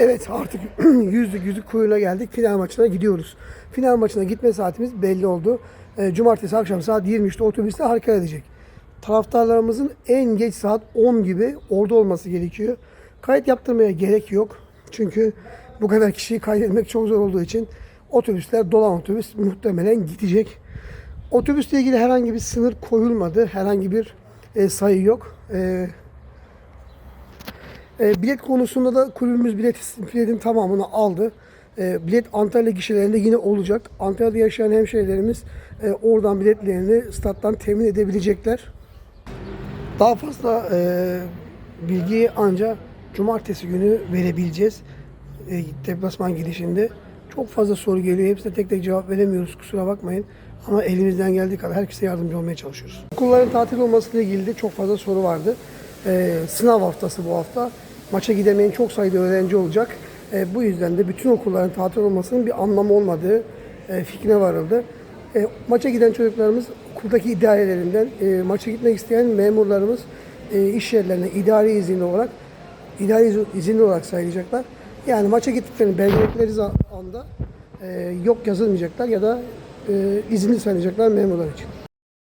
Evet artık yüzlük yüzlük kuyruğuna geldik. Final maçına gidiyoruz. Final maçına gitme saatimiz belli oldu. E, Cumartesi akşam saat 23'te otobüste hareket edecek. Taraftarlarımızın en geç saat 10 gibi orada olması gerekiyor. Kayıt yaptırmaya gerek yok. Çünkü bu kadar kişiyi kaydetmek çok zor olduğu için otobüsler dolan otobüs muhtemelen gidecek. Otobüsle ilgili herhangi bir sınır koyulmadı. Herhangi bir e, sayı yok. E, e, bilet konusunda da kulübümüz bilet, biletin tamamını aldı. E, bilet Antalya gişelerinde yine olacak. Antalya'da yaşayan hemşehrilerimiz e, oradan biletlerini stat'tan temin edebilecekler. Daha fazla e, bilgiyi ancak cumartesi günü verebileceğiz. E, deplasman gidişinde. Çok fazla soru geliyor. Hepsine tek tek cevap veremiyoruz. Kusura bakmayın. Ama elimizden geldiği kadar herkese yardımcı olmaya çalışıyoruz. Okulların tatil olmasıyla ilgili de çok fazla soru vardı. E, sınav haftası bu hafta. Maça gidemeyen çok sayıda öğrenci olacak. E, bu yüzden de bütün okulların tatil olmasının bir anlamı olmadığı e, fikrine varıldı. E, maça giden çocuklarımız okuldaki idarelerinden, e, maça gitmek isteyen memurlarımız e, iş yerlerine idari izinli olarak idari iz- izinli olarak sayılacaklar. Yani maça gittiklerini belgeledikleri anda e, yok yazılmayacaklar ya da e, izinli sayılacaklar memurlar için.